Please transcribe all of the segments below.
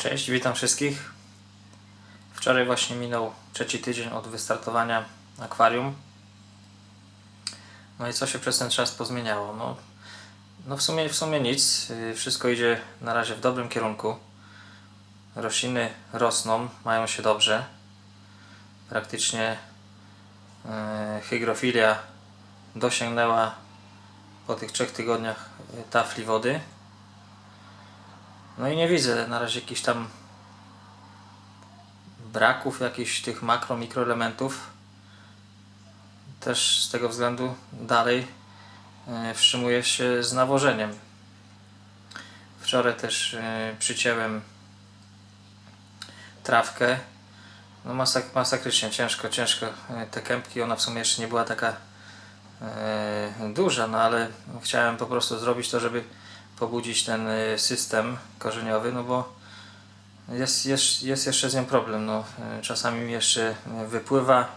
Cześć, witam wszystkich. Wczoraj właśnie minął trzeci tydzień od wystartowania akwarium. No i co się przez ten czas pozmieniało? No, no w, sumie, w sumie nic. Yy, Wszystko idzie na razie w dobrym kierunku. Rośliny rosną, mają się dobrze. Praktycznie yy, hygrofilia dosięgnęła po tych trzech tygodniach yy, tafli wody. No i nie widzę na razie jakichś tam braków jakichś tych makro, mikroelementów. Też z tego względu dalej e, wstrzymuję się z nawożeniem. Wczoraj też e, przycięłem trawkę. No masak masakrycznie ciężko, ciężko e, te kępki, ona w sumie jeszcze nie była taka duża, no ale chciałem po prostu zrobić to, żeby pobudzić ten e, system korzeniowy, no bo jest, jest, jest jeszcze z nią problem. No, e, czasami mi jeszcze e, wypływa,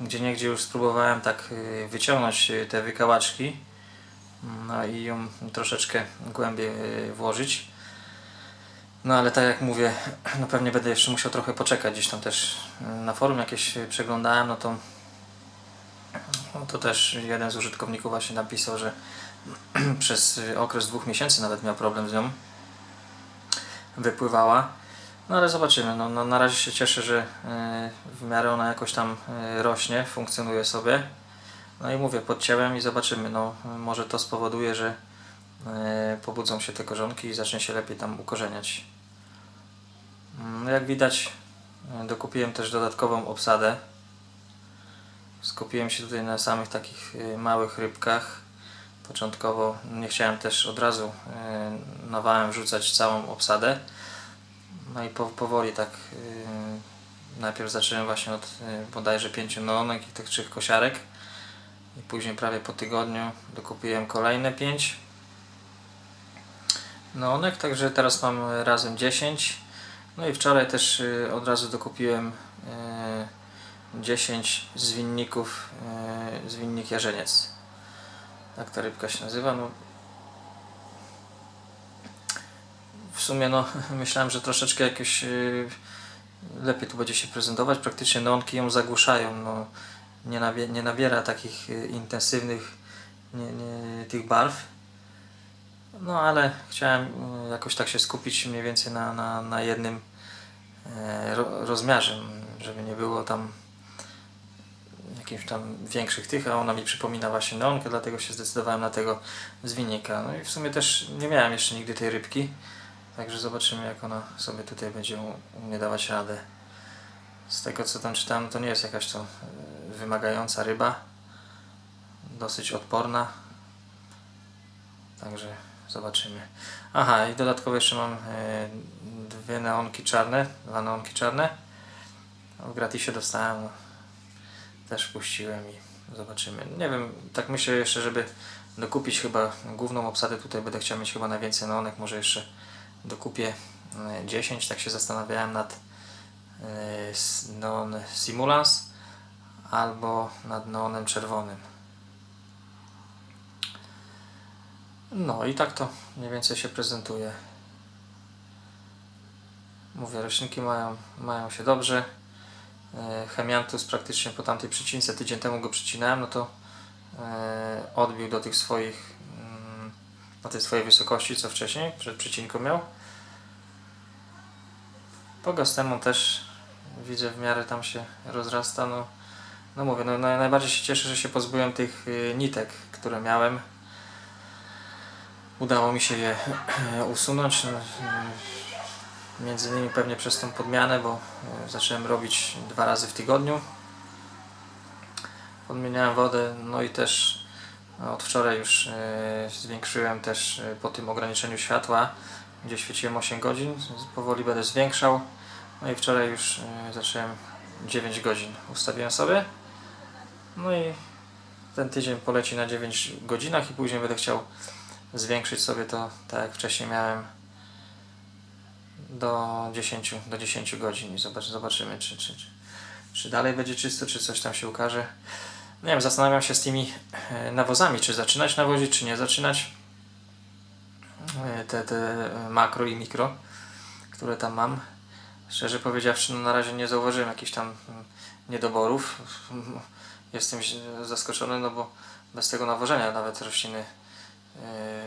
gdzie niegdzie już spróbowałem tak wyciągnąć te wykałaczki no i ją troszeczkę głębiej włożyć. No ale tak jak mówię, no pewnie będę jeszcze musiał trochę poczekać. Gdzieś tam też na forum jakieś przeglądałem, no to no to też jeden z użytkowników właśnie napisał, że przez y, okres dwóch miesięcy nawet miał problem z nią. Wypływała. No ale zobaczymy. No, no, na razie się cieszę, że y, w miarę ona jakoś tam y, rośnie, funkcjonuje sobie. No i mówię, podciąłem i zobaczymy. No, może to spowoduje, że pobudzą się te korzonki i zacznie się lepiej tam ukorzeniać. No, jak widać, dokupiłem też dodatkową obsadę. Skupiłem się tutaj na samych takich małych rybkach. Początkowo nie chciałem też od razu y, nawałem wrzucać całą obsadę. No i po, powoli tak y, najpierw zacząłem właśnie od y, bodajże pięciu neonek i tych trzech kosiarek. I później prawie po tygodniu dokupiłem kolejne pięć neonek, także teraz mam razem 10. No i wczoraj też od razu dokupiłem y, 10 zwinników, zwinnik jarzeniec. Tak ta rybka się nazywa. No, w sumie no, myślałem, że troszeczkę jakoś yy, lepiej tu będzie się prezentować. Praktycznie neonki ją zagłuszają. No, nie, nabie, nie nabiera takich yy, intensywnych nie, nie, tych barw. No ale chciałem yy, jakoś tak się skupić mniej więcej na, na, na jednym ro, rozmiarze, żeby nie było tam jakichś tam większych tych, a ona mi przypomina właśnie neonkę, dlatego się zdecydowałem na tego zwinnika. No i w sumie też nie miałem jeszcze nigdy tej rybki, także zobaczymy jak ona sobie tutaj będzie u mnie dawać radę. Z tego co tam czytałem, to nie jest jakaś to e, wymagająca ryba, dosyć odporna, także zobaczymy. Aha, i dodatkowo jeszcze mam e, dwie neonki czarne, dwa neonki czarne. W gratisie dostałem, też puściłem i zobaczymy. Nie wiem, tak myślę jeszcze, żeby dokupić chyba główną obsadę tutaj będę chciał mieć chyba na więcej neonek, może jeszcze dokupię e, 10, tak się zastanawiałem nad e, neon Simulans albo nad neonem czerwonym. No i tak to mniej więcej się prezentuje. Mówię, roślinki mają, mają się dobrze. E, Chemiantus praktycznie po tamtej przycince, tydzień temu go przycinałem, no to e, odbił do tych swoich, mm, na tej swojej wysokości, co wcześniej, przed przycinką miał. Pogastemon też widzę w miarę tam się rozrasta, no, no mówię, no, naj- najbardziej się cieszę, że się pozbyłem tych y, nitek, które miałem. Udało mi się je usunąć. Między innymi pewnie przez tą podmianę, bo e, zacząłem robić dwa razy w tygodniu. Podmieniałem wodę, no i też e, od wczoraj już e, zwiększyłem też po tym ograniczeniu światła, gdzie świeciłem 8 godzin, powoli będę zwiększał. No i wczoraj już zacząłem 9 godzin ustawiłem sobie. No i ten tydzień poleci na 9 godzinach i później będę chciał zwiększyć sobie to tak jak wcześniej miałem do 10, do 10 godzin i zobacz, zobaczymy, czy, czy, czy, czy dalej będzie czysto, czy coś tam się ukaże. Nie wiem, zastanawiam się z tymi e, nawozami, czy zaczynać nawozić, czy nie zaczynać. E, Te, te makro i mikro, które tam mam. Szczerze powiedziawszy, no na razie nie zauważyłem jakichś tam mm, niedoborów. Jestem zaskoczony, no bo bez tego nawożenia nawet rośliny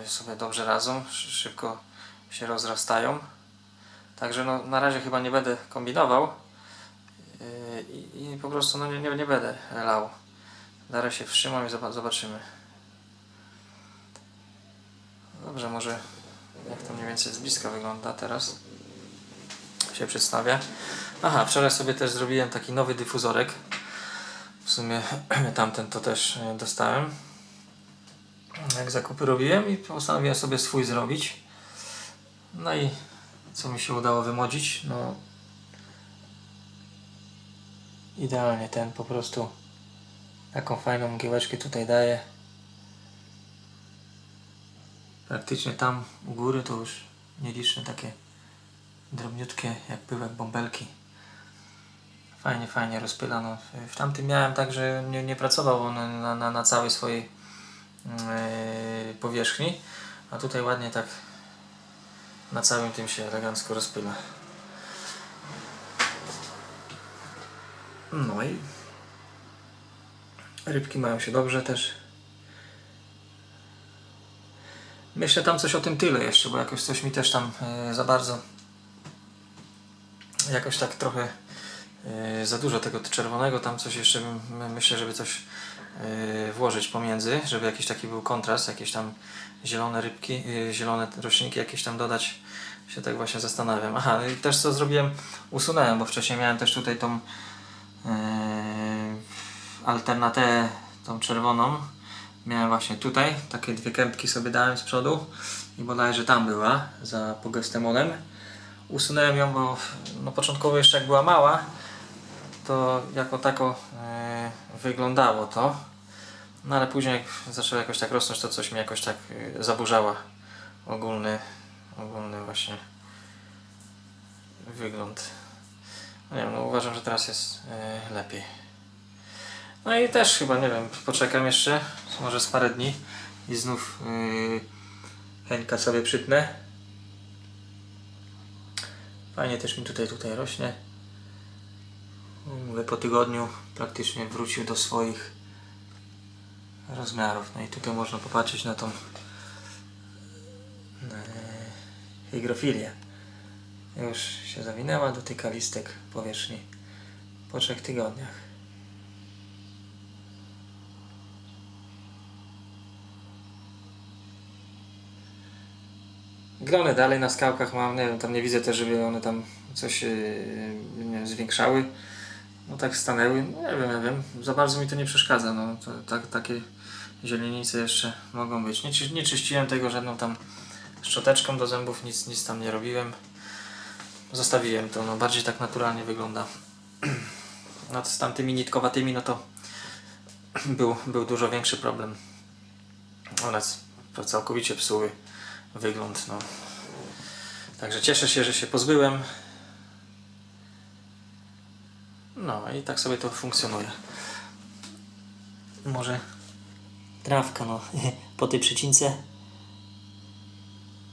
sobie dobrze radzą, szy- szybko się rozrastają. Także no, na razie chyba nie będę kombinował yy, i, i po prostu no, nie, nie, nie będę lał. Razie się wstrzymam i zoba- zobaczymy. Dobrze, może jak to mniej więcej z bliska wygląda teraz się przedstawia. Aha, wczoraj sobie też zrobiłem taki nowy dyfuzorek. W sumie tamten to też e, dostałem. Jak zakupy robiłem i postanowiłem sobie swój zrobić. No i co mi się udało wymodzić? No idealnie ten po prostu taką fajną mgiełeczkę tutaj daje. Praktycznie tam u góry to już nieliczne takie drobniutkie jak pyłek bąbelki. Fajnie, fajnie rozpyla. No. W tamtym miałem tak, że nie, nie pracował na, na, na całej swojej yy, powierzchni, a tutaj ładnie tak na całym tym się elegancko rozpyla. No i rybki mają się dobrze też. Myślę tam coś o tym tyle jeszcze, bo jakoś coś mi też tam e, za bardzo jakoś tak trochę e, za dużo tego czerwonego, tam coś jeszcze myślę, żeby coś włożyć pomiędzy, żeby jakiś taki był kontrast, jakieś tam zielone rybki, e, zielone roślinki jakieś tam dodać, się tak właśnie zastanawiam. Aha, i też co zrobiłem, usunąłem, bo wcześniej miałem też tutaj tą e, alternatę, tą czerwoną, miałem właśnie tutaj, takie dwie kępki sobie dałem z przodu i bodajże tam była, za pogestemonem. Usunąłem ją, bo no, początkowo jeszcze jak była mała, to jako tako e, wyglądało to. No ale później jak zaczęło jakoś tak rosnąć, to coś mi jakoś tak e, zaburzała ogólny, ogólny właśnie wygląd. No nie wiem, no uważam, że teraz jest e, lepiej. No i też chyba, nie wiem, poczekam jeszcze, może z parę dni i znów yy, Henka sobie przytnę. Fajnie też mi tutaj, tutaj rośnie. Mówię, po tygodniu praktycznie wrócił do swoich rozmiarów. No i tutaj można popatrzeć na tą yy, hygrofilię. Już się zawinęła do tych kalistek powierzchni po trzech tygodniach. Glony dalej na skałkach mam, nie wiem, tam nie widzę też, żeby one tam coś yy, wiem, zwiększały. No tak stanęły, no nie wiem, nie wiem, za bardzo mi to nie przeszkadza, no to, tak, takie zielenice jeszcze mogą być. Nie, nie czyściłem tego żadną tam szczoteczką do zębów, nic, nic tam nie robiłem. Zostawiłem to, no bardziej tak naturalnie wygląda. No z tamtymi nitkowatymi, no to był, był dużo większy problem. One całkowicie psuły wygląd. No. Także cieszę się, że się pozbyłem. No i tak sobie to funkcjonuje. Może trawka, no, po tej przycince.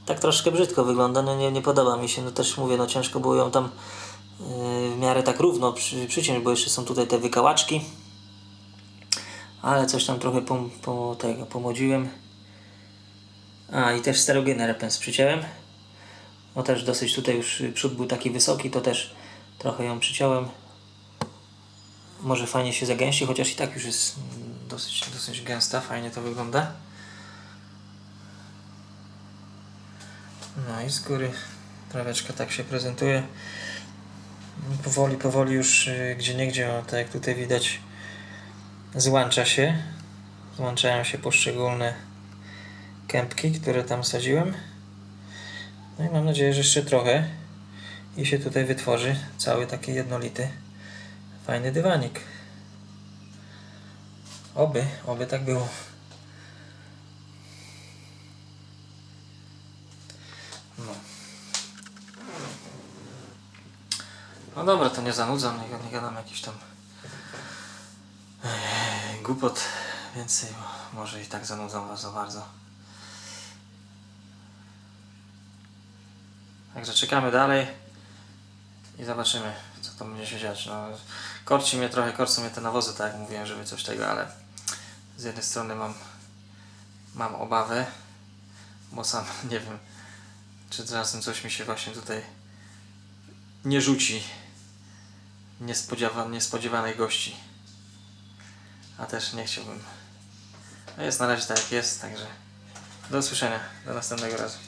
Tak troszkę brzydko wygląda, no nie, nie podoba mi się. No też mówię, no ciężko było ją tam yy, w miarę tak równo przy, przyciąć, bo jeszcze są tutaj te wykałaczki. Ale coś tam trochę pom, po, tego, pomodziłem. A i też sterogenę repens przyciąłem. No też dosyć tutaj już przód był taki wysoki, to też trochę ją przyciąłem. Może fajnie się zagęści, chociaż i tak już jest dosyć, dosyć gęsta, fajnie to wygląda. No i z góry traweczka tak się prezentuje. Powoli, powoli już y, gdzie niegdzie, tak jak tutaj widać, złącza się. Złączają się poszczególne kępki, które tam sadziłem. No i mam nadzieję, że jeszcze trochę i się tutaj wytworzy cały taki jednolity, fajny dywanik. Oby, oby tak było. No. No dobra, to nie zanudzam, nie, nie gadam jakiś tam eh, głupot więcej, może i tak zanudzam was za bardzo. Także czekamy dalej. i zobaczymy, co to będzie się dziać. No, korci mnie trochę, korcą mnie te nawozy, tak jak mówiłem, żeby coś tego, ale z jednej strony mam, mam obawę, bo sam nie wiem, czy czasem coś mi się właśnie tutaj nie rzuci niespodziewa- niespodziewanej gości. A też nie chciałbym. No jest na razie tak jak jest, także do usłyszenia, do następnego razu.